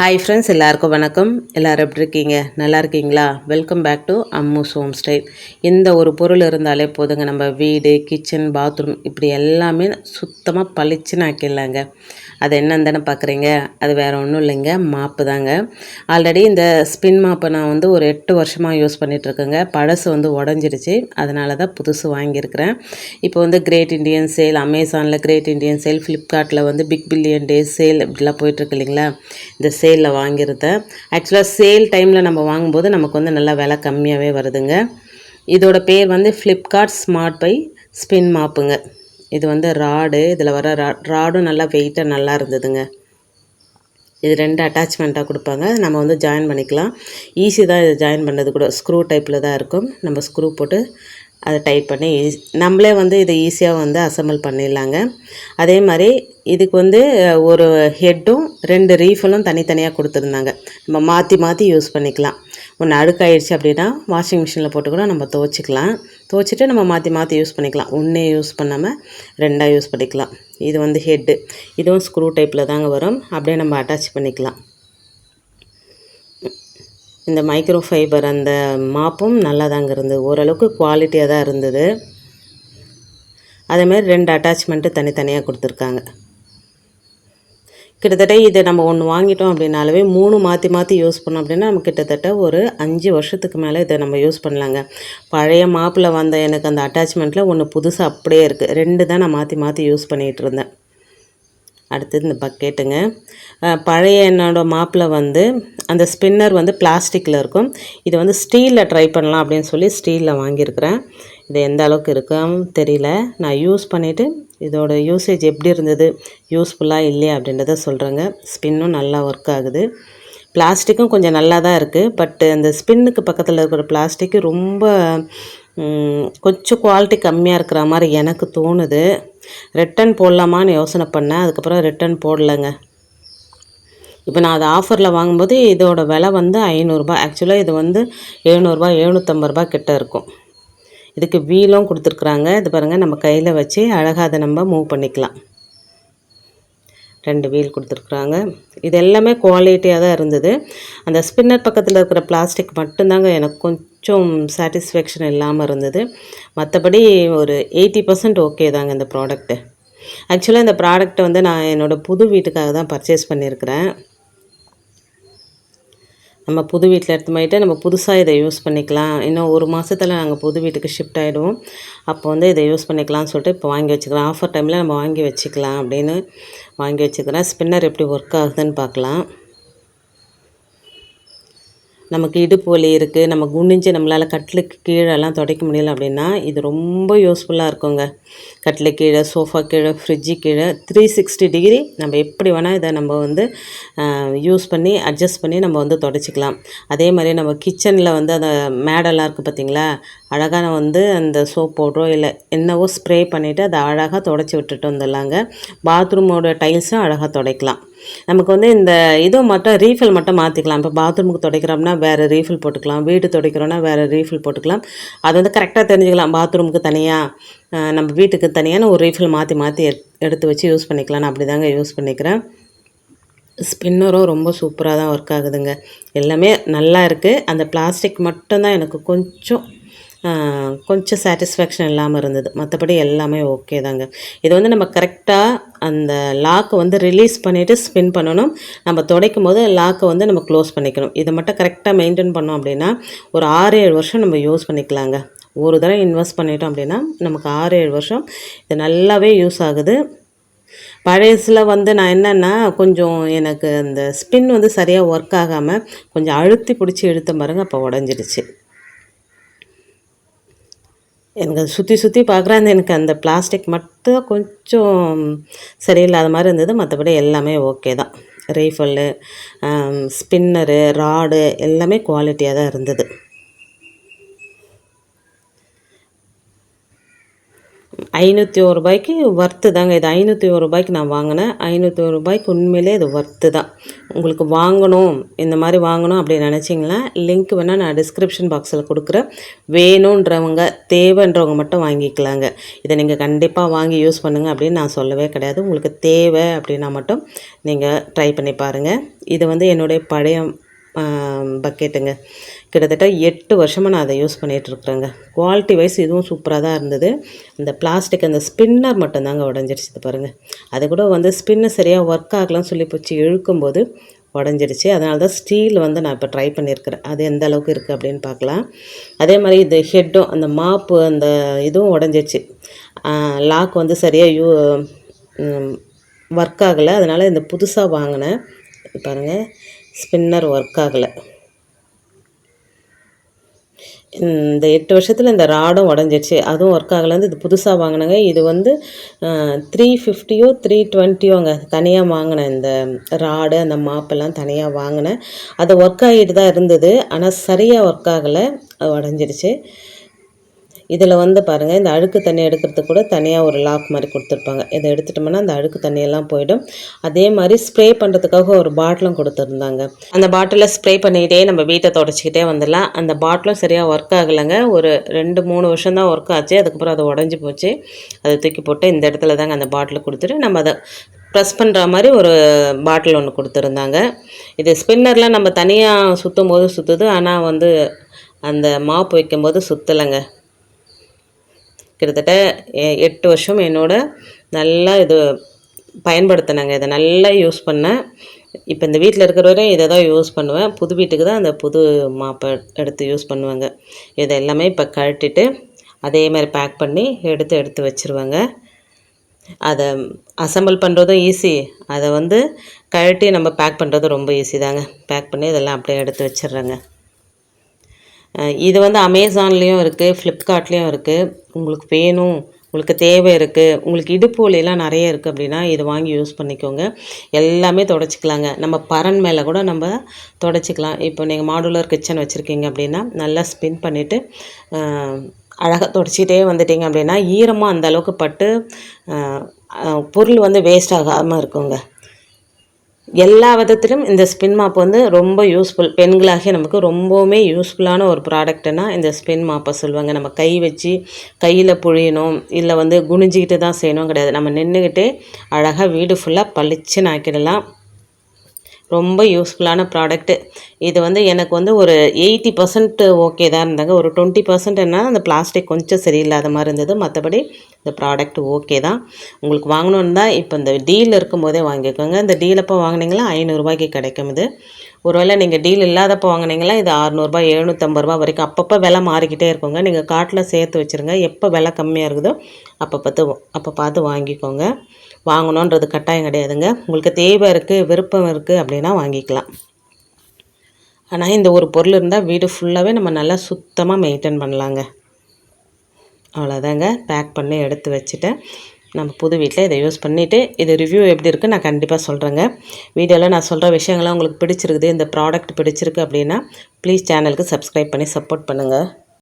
Hi friends எல்லாருக்கும் வணக்கம். எல்லோரும் எப்படி இருக்கீங்க? நல்லா இருக்கீங்களா? Welcome back to Ammu's home style எந்த ஒரு பொருள் இருந்தாலே போதுங்க. நம்ம வீடு கிச்சன் பாத்ரூம் இப்படி எல்லாமே சுத்தமாக பளிச்சுன்னு ஆக்கிடலாங்க. அது என்னன்னு தானே பார்க்குறீங்க அது வேறு ஒன்றும் இல்லைங்க. மாப்பு தாங்க. ஆல்ரெடி இந்த ஸ்பின் மாப்பை நான் வந்து ஒரு எட்டு வருஷமாக யூஸ் பண்ணிகிட்ருக்கேங்க பழசு வந்து உடஞ்சிருச்சு. அதனால தான் புதுசு வாங்கியிருக்கிறேன். இப்போ வந்து கிரேட் இண்டியன் சேல் அமேசானில் கிரேட் இண்டியன் சேல் ஃப்ளிப்கார்ட்டில் வந்து பிக் பில்லியன் டே சேல் இப்படிலாம் போயிட்டுருக்கு இல்லைங்களா? இந்த சேல் சேலில் வாங்கிறத. ஆக்சுவலாக சேல் டைமில் நம்ம வாங்கும்போது நமக்கு வந்து நல்லா விலை கம்மியாகவே வருதுங்க. இதோட பேர் வந்து ஃப்ளிப்கார்ட் ஸ்மார்ட் பை ஸ்பின் மாப்புங்க இது வந்து ராடு இதில் வர ரா ராடும் நல்லா வெயிட்டாக நல்லா இருந்ததுங்க. இது ரெண்டு அட்டாச்மெண்ட்டாக கொடுப்பாங்க. நம்ம வந்து ஜாயின் பண்ணிக்கலாம். ஈஸி தான் இதை ஜாயின் பண்ணது கூட. ஸ்க்ரூ டைப்பில் தான் இருக்கும். நம்ம ஸ்க்ரூ போட்டு அதை டைட் பண்ணி நம்மளே வந்து இதை ஈஸியாக வந்து அசம்பிள் பண்ணிடலாங்க. அதே மாதிரி இதுக்கு வந்து ஒரு ஹெட்டும் ரெண்டு ரீஃபலும் தனித்தனியாக கொடுத்துருந்தாங்க. நம்ம மாற்றி மாற்றி யூஸ் பண்ணிக்கலாம். ஒன்று அழுக்காயிடுச்சு அப்படின்னா வாஷிங் மிஷினில் போட்டு கூட நம்ம துவச்சிக்கலாம். துவச்சிட்டு நம்ம மாற்றி மாற்றி யூஸ் பண்ணிக்கலாம். ஒன்றே யூஸ் பண்ணாமல் ரெண்டாக யூஸ் பண்ணிக்கலாம். இது வந்து ஹெட்டு இதுவும் ஸ்க்ரூ டைப்பில் தாங்க வரும். அப்படியே நம்ம அட்டாச் பண்ணிக்கலாம். இந்த மைக்ரோ ஃபைபர் அந்த மாப்பும் நல்லா தாங்க இருந்தது. ஓரளவுக்கு குவாலிட்டியாக தான் இருந்தது. அதேமாரி ரெண்டு அட்டாச்மெண்ட்டு தனித்தனியாக கொடுத்துருக்காங்க. கிட்டத்தட்ட இதை நம்ம ஒன்று வாங்கிட்டோம் அப்படின்னாலவே மூணு மாற்றி மாற்றி யூஸ் பண்ணோம் அப்படின்னா நம்ம கிட்டத்தட்ட ஒரு அஞ்சு வருஷத்துக்கு மேலே இதை நம்ம யூஸ் பண்ணலாங்க. பழைய மாப்பில் வந்த எனக்கு அந்த அட்டாச்மெண்ட்டில் ஒன்று புதுசாக அப்படியே இருக்குது ரெண்டு தான் நான் மாற்றி மாற்றி யூஸ் பண்ணிகிட்டு இருந்தேன். அடுத்தது இந்த பக்கெட்டுங்க பழைய என்னோடய மாப்பில் வந்து அந்த ஸ்பின்னர் வந்து பிளாஸ்டிக்கில் இருக்கும். இது வந்து ஸ்டீலில் ட்ரை பண்ணலாம் அப்படின்னு சொல்லி ஸ்டீலில் வாங்கியிருக்கிறேன். இது எந்த அளவுக்கு இருக்குன்னு தெரியல. நான் யூஸ் பண்ணிவிட்டு இதோட யூசேஜ் எப்படி இருந்தது யூஸ்ஃபுல்லாக இல்லையா அப்படின்றத சொல்கிறேங்க ஸ்பின்னும் நல்லா ஒர்க் ஆகுது. பிளாஸ்டிக்கும் கொஞ்சம் நல்லா தான் இருக்குது பட் அந்த ஸ்பின்னுக்கு பக்கத்தில் இருக்கிற பிளாஸ்டிக்கு ரொம்ப கொஞ்சம் குவாலிட்டி கம்மியாக இருக்கிற மாதிரி எனக்கு தோணுது. ரிட்டன் போடலாமான்னு யோசனை பண்ணேன். அதுக்கப்புறம் ரிட்டன் போடலைங்க. இப்போ நான் அதை ஆஃபரில் வாங்கும்போது இதோட விலை வந்து ஐநூறுரூபா ஆக்சுவலாக இது வந்து எழுநூறுபா எழுநூற்றம்பது ரூபா கிட்ட இருக்கும். இதுக்கு வீலும் கொடுத்துருக்குறாங்க. இது பாருங்கள் நம்ம கையில் வச்சு அழகாக அதை நம்ம மூவ் பண்ணிக்கலாம். ரெண்டு வீல் கொடுத்துருக்குறாங்க. இது எல்லாமே குவாலிட்டியாக தான் இருந்தது. அந்த ஸ்பின்னர் பக்கத்தில் இருக்கிற பிளாஸ்டிக் மட்டும்தாங்க எனக்கு கொஞ்சம் சாட்டிஸ்ஃபேக்ஷன் இல்லாமல் இருந்தது. மற்றபடி ஒரு எயிட்டி பர்சன்ட் ஓகே தாங்க இந்த ப்ராடக்ட்டு ஆக்சுவலாக இந்த ப்ராடக்ட்டை வந்து நான் என்னோடய புது வீட்டுக்காக தான் பர்ச்சேஸ் பண்ணியிருக்கிறேன் நம்ம புது வீட்டில் எடுத்து போயிட்டு நம்ம புதுசாக இதை யூஸ் பண்ணிக்கலாம். இன்னும் ஒரு மாதத்தில் நாங்கள் புது வீட்டுக்கு ஷிஃப்ட் ஆகிடுவோம் அப்போ வந்து இதை யூஸ் பண்ணிக்கலாம்னு சொல்லிட்டு இப்போ வாங்கி வச்சுக்கலாம் ஆஃபர் டைமில் நம்ம வாங்கி வச்சுக்கலாம் அப்படின்னு வாங்கி வச்சுக்கிறேன். ஸ்பின்னர் எப்படி ஒர்க் ஆகுதுன்னு பார்க்கலாம். நமக்கு இடுப்பு வலி இருக்குது நம்ம குனிஞ்சு நம்மளால் கட்டிலுக்கு கீழெல்லாம் துடைக்க முடியல அப்படின்னா இது ரொம்ப யூஸ்ஃபுல்லாக இருக்குங்க. கட்டில் கீழே சோஃபா கீழே ஃப்ரிட்ஜு கீழே த்ரீ சிக்ஸ்டி டிகிரி நம்ம எப்படி வேணால் இதை நம்ம வந்து யூஸ் பண்ணி அட்ஜஸ்ட் பண்ணி நம்ம வந்து தொடச்சிக்கலாம். அதே மாதிரி நம்ம கிச்சனில் வந்து அந்த மேடெல்லாம் இருக்குது பார்த்திங்களா அழகாக வந்து அந்த சோப் பவுட்ரோ இல்லை என்னவோ ஸ்ப்ரே பண்ணிவிட்டு அதை அழகாக தொடச்சி விட்டுட்டு வந்துடலாங்க. பாத்ரூமோட டைல்ஸும் அழகாக துடைக்கலாம். நமக்கு வந்து இந்த இதுவும் மட்டும் ரீஃபில் மட்டும் மாற்றிக்கலாம் இப்போ பாத்ரூமுக்கு துடைக்கிறோம்னா வேறு ரீஃபில் போட்டுக்கலாம். வீடு துடைக்கிறோன்னா வேறு ரீஃபில் போட்டுக்கலாம். அது வந்து கரெக்டாக தெரிஞ்சுக்கலாம். பாத்ரூமுக்கு தனியாக நம்ம வீட்டுக்கு தனியான ஒரு ரீஃபில் மாற்றி மாற்றி எடுத்து வச்சு யூஸ் பண்ணிக்கலாம் நான் அப்படி தாங்க யூஸ் பண்ணிக்கிறேன் ஸ்பின்னரும் ரொம்ப சூப்பராக தான் ஒர்க் ஆகுதுங்க. எல்லாமே நல்லா இருக்குது அந்த பிளாஸ்டிக் மட்டும்தான் எனக்கு கொஞ்சம் கொஞ்சம் சாட்டிஸ்ஃபேக்ஷன் இல்லாமல் இருந்தது. மற்றபடி எல்லாமே ஓகே தாங்க. இது வந்து நம்ம கரெக்டாக அந்த லாக்கை வந்து ரிலீஸ் பண்ணிவிட்டு ஸ்பின் பண்ணணும். நம்ம துடைக்கும் போது லாக்கை வந்து நம்ம க்ளோஸ் பண்ணிக்கணும். இதை மட்டும் கரெக்டாக மெயின்டைன் பண்ணோம் அப்படின்னா ஒரு ஆறு ஏழு வருஷம் நம்ம யூஸ் பண்ணிக்கலாங்க. ஒரு தடவை இன்வெஸ்ட் பண்ணிட்டோம் அப்படின்னா நமக்கு ஆறு ஏழு வருஷம் இது நல்லாவே யூஸ் ஆகுது. பழையசில் வந்து நான் என்னென்னா கொஞ்சம் எனக்கு அந்த ஸ்பின் வந்து சரியாக ஒர்க் ஆகாமல் கொஞ்சம் அழுத்தி பிடிச்சி இழுத்த பாருங்க அப்போ உடஞ்சிடுச்சு. எனக்கு அது சுற்றி சுற்றி பார்க்குறேன். எனக்கு அந்த பிளாஸ்டிக் மட்டும் கொஞ்சம் சரியில்லாத மாதிரி இருந்தது. மற்றபடி எல்லாமே ஓகே தான். ரீஃபல்லு ஸ்பின்னரு ராடு எல்லாமே குவாலிட்டியாக தான் இருந்தது. ஐநூற்றி ஒரு ரூபாய்க்கு ஒர்த்து தாங்க. இது ஐநூற்றி ஒரு ரூபாய்க்கு நான் வாங்கினேன். ஐநூற்றி ஒரு ரூபாய்க்கு உண்மையிலே இது ஒர்த்து தான். உங்களுக்கு வாங்கணும் இந்த மாதிரி வாங்கணும் அப்படின்னு நினச்சிங்களா லிங்க் வேணால் நான் டிஸ்கிரிப்ஷன் பாக்ஸில் கொடுக்குறேன். வேணுன்றவங்க தேவைன்றவங்க மட்டும் வாங்கிக்கலாங்க. இதை நீங்கள் கண்டிப்பாக வாங்கி யூஸ் பண்ணுங்கள் அப்படின்னு நான் சொல்லவே கிடையாது. உங்களுக்கு தேவை அப்படின்னா மட்டும் நீங்கள் ட்ரை பண்ணி பாருங்கள் இது வந்து என்னுடைய பழைய பக்கெட்டுங்க கிட்டத்தட்ட எட்டு வருஷமாக நான் அதை யூஸ் பண்ணிகிட்ருக்குறேங்க. குவாலிட்டி வைஸ் இதுவும் சூப்பராக தான் இருந்தது. இந்த பிளாஸ்டிக் அந்த ஸ்பின்னர் மட்டும்தாங்க உடஞ்சிடுச்சு பாருங்கள் அது கூட வந்து ஸ்பின்னு சரியாக ஒர்க் ஆகலாம்னு சொல்லி போச்சு இழுக்கும்போது உடஞ்சிடுச்சு. அதனால தான் ஸ்டீல் வந்து நான் இப்போ ட்ரை பண்ணியிருக்கிறேன். அது எந்த அளவுக்கு இருக்குது அப்படின்னு பார்க்கலாம். அதே மாதிரி இது ஹெட்டும் அந்த மாப்பு அந்த இதுவும் உடஞ்சிடுச்சு. லாக் வந்து சரியாக யூ ஒர்க் ஆகலை. அதனால் இந்த புதுசாக வாங்கினேன். பாருங்கள் ஸ்பின்னர் ஒர்க் ஆகலை. இந்த எட்டு வருஷத்தில் இந்த ராடும் உடஞ்சிடுச்சு அதுவும் ஒர்க் ஆகலேருந்து இது புதுசாக வாங்கினேங்க. இது வந்து த்ரீ ஃபிஃப்டியோ த்ரீ டுவெண்ட்டியோங்க தனியாக வாங்கினேன். இந்த ராடு அந்த மாப்பெல்லாம் தனியாக வாங்கினேன். அது ஒர்க் ஆகிட்டு தான் இருந்தது. ஆனால் சரியாக ஒர்க் ஆகலை. அது உடஞ்சிடுச்சு இதில் வந்து பாருங்கள் இந்த அழுக்கு தண்ணி எடுக்கிறதுக்கு கூட தனியாக ஒரு லாக் மாதிரி கொடுத்துருப்பாங்க. இதை எடுத்துட்டோம்னா அந்த அழுக்கு தண்ணியெல்லாம் போயிடும். அதே மாதிரி ஸ்ப்ரே பண்ணுறதுக்காக ஒரு பாட்டிலும் கொடுத்துருந்தாங்க. அந்த பாட்டிலில் ஸ்ப்ரே பண்ணிக்கிட்டே நம்ம வீட்டை தொடச்சிக்கிட்டே வந்துடலாம். அந்த பாட்டிலும் சரியாக ஒர்க் ஆகலைங்க. ஒரு ரெண்டு மூணு வருஷம் தான் ஒர்க் ஆச்சு. அதுக்கப்புறம் அது உடஞ்சி போச்சு. அதை தூக்கி போட்டு இந்த இடத்துல தாங்க அந்த பாட்டிலை கொடுத்துட்டு நம்ம அதை ப்ரெஸ் பண்ணுற மாதிரி ஒரு பாட்டில் ஒன்று கொடுத்துருந்தாங்க. இது ஸ்பின்னர்லாம் நம்ம தனியாக சுற்றும் போது சுற்றுது ஆனால் வந்து அந்த மாப்பு வைக்கும்போது சுற்றலைங்க கிட்டத்தட்ட எட்டு வருஷம் என்னோட நல்லா இது பயன்படுத்தினாங்க. இதை நல்லா யூஸ் பண்ணேன். இப்போ இந்த வீட்டில் இருக்கிற இதை தான் யூஸ் பண்ணுவேன். புது வீட்டுக்கு தான் அந்த புது மாப்பை எடுத்து யூஸ் பண்ணுவாங்க. இதை எல்லாமே இப்போ கழட்டிட்டு அதே மாதிரி பேக் பண்ணி எடுத்து எடுத்து வச்சுருவாங்க. அதை அசம்பிள் பண்ணுறதும் ஈஸி அதை வந்து கழட்டி நம்ம பேக் பண்ணுறதும் ரொம்ப ஈஸி தாங்க. பேக் பண்ணி இதெல்லாம் அப்படியே எடுத்து வச்சிடுறேங்க. இது வந்து அமேசான்லேயும் இருக்குது ஃப்ளிப்கார்ட்லேயும் இருக்குது உங்களுக்கு வேணும் உங்களுக்கு தேவை இருக்குது உங்களுக்கு இடுப்பு வலியெல்லாம் நிறைய இருக்குது அப்படின்னா இது வாங்கி யூஸ் பண்ணிக்கோங்க. எல்லாமே தொடச்சிக்கலாங்க. நம்ம பரன் மேலே கூட நம்ம தொடச்சிக்கலாம். இப்போ நீங்கள் மாடுலர் கிச்சன் வச்சுருக்கீங்க அப்படின்னா நல்லா ஸ்பின் பண்ணிவிட்டு அழகாக தொடச்சிக்கிட்டே வந்துட்டிங்க அப்படின்னா ஈரமாக அந்த அளவுக்கு பட்டு பொருள் வந்து வேஸ்ட் ஆகாமல் இருக்குங்க. எல்லா விதத்திலும் இந்த ஸ்பின் மாப் வந்து ரொம்ப யூஸ்ஃபுல் பெண்களாகிய நமக்கு ரொம்பவுமே யூஸ்ஃபுல்லான ஒரு ப்ராடக்ட்னா இந்த ஸ்பின் மாப்பை சொல்லுவாங்க. நம்ம கை வச்சு கையில் புழியணும் இல்லை வந்து குனிஞ்சிக்கிட்டு தான் செய்யணும் கிடையாது. நம்ம நின்றுக்கிட்டே அழகாக வீடு ஃபுல்லாக பளிச்சுன்னு ஆக்கிடலாம். ரொம்ப யூஸ்ஃபுல்லான ப்ராடக்ட்டு இது வந்து எனக்கு வந்து ஒரு எயிட்டி பர்சன்ட் ஓகே தான் இருந்தாங்க. ஒரு டுவெண்ட்டி பர்சன்ட் அந்த பிளாஸ்டிக் கொஞ்சம் சரியில்லாத மாதிரி இருந்தது. மற்றபடி இந்த ப்ராடக்ட் ஓகே தான். உங்களுக்கு வாங்கணுன்னு தான் இப்போ இந்த டீல் இருக்கும்போதே வாங்கிக்கோங்க. இந்த டீல் அப்போ வாங்கினீங்களா? ஐநூறுரூபாய்க்கு கிடைக்கும் இது. ஒருவேளை நீங்கள் டீல் இல்லாதப்போ வாங்கினீங்களா? இது அறநூறுபா எழுநூற்றம்பது ரூபா வரைக்கும் அப்பப்போ விலை மாறிக்கிட்டே இருக்குங்க. நீங்கள் காட்டில் சேர்த்து வச்சுருங்க. எப்போ விலை கம்மியாக இருக்குதோ அப்போ பார்த்து அப்போ பார்த்து வாங்கிக்கோங்க. வாங்கணுன்றது கட்டாயம் கிடையாதுங்க. உங்களுக்கு தேவை இருக்குது விருப்பம் இருக்குது அப்படின்னா வாங்கிக்கலாம். ஆனால் இந்த ஒரு பொருள் இருந்தால் வீடு ஃபுல்லாகவே நம்ம நல்லா சுத்தமாக மெயின்டைன் பண்ணலாங்க. அவ்வளோதாங்க பேக் பண்ணி எடுத்து வச்சுட்டேன். நம்ம புது வீட்டில் இதை யூஸ் பண்ணிவிட்டு இது ரிவ்யூ எப்படி இருக்குது நான் கண்டிப்பாக சொல்கிறேங்க வீடியோவில் நான் சொல்கிற விஷயங்கள்லாம் உங்களுக்கு பிடிச்சிருக்குது இந்த ப்ராடக்ட் பிடிச்சிருக்கு அப்படின்னா ப்ளீஸ் சேனலுக்கு சப்ஸ்கிரைப் பண்ணி சப்போர்ட் பண்ணுங்கள்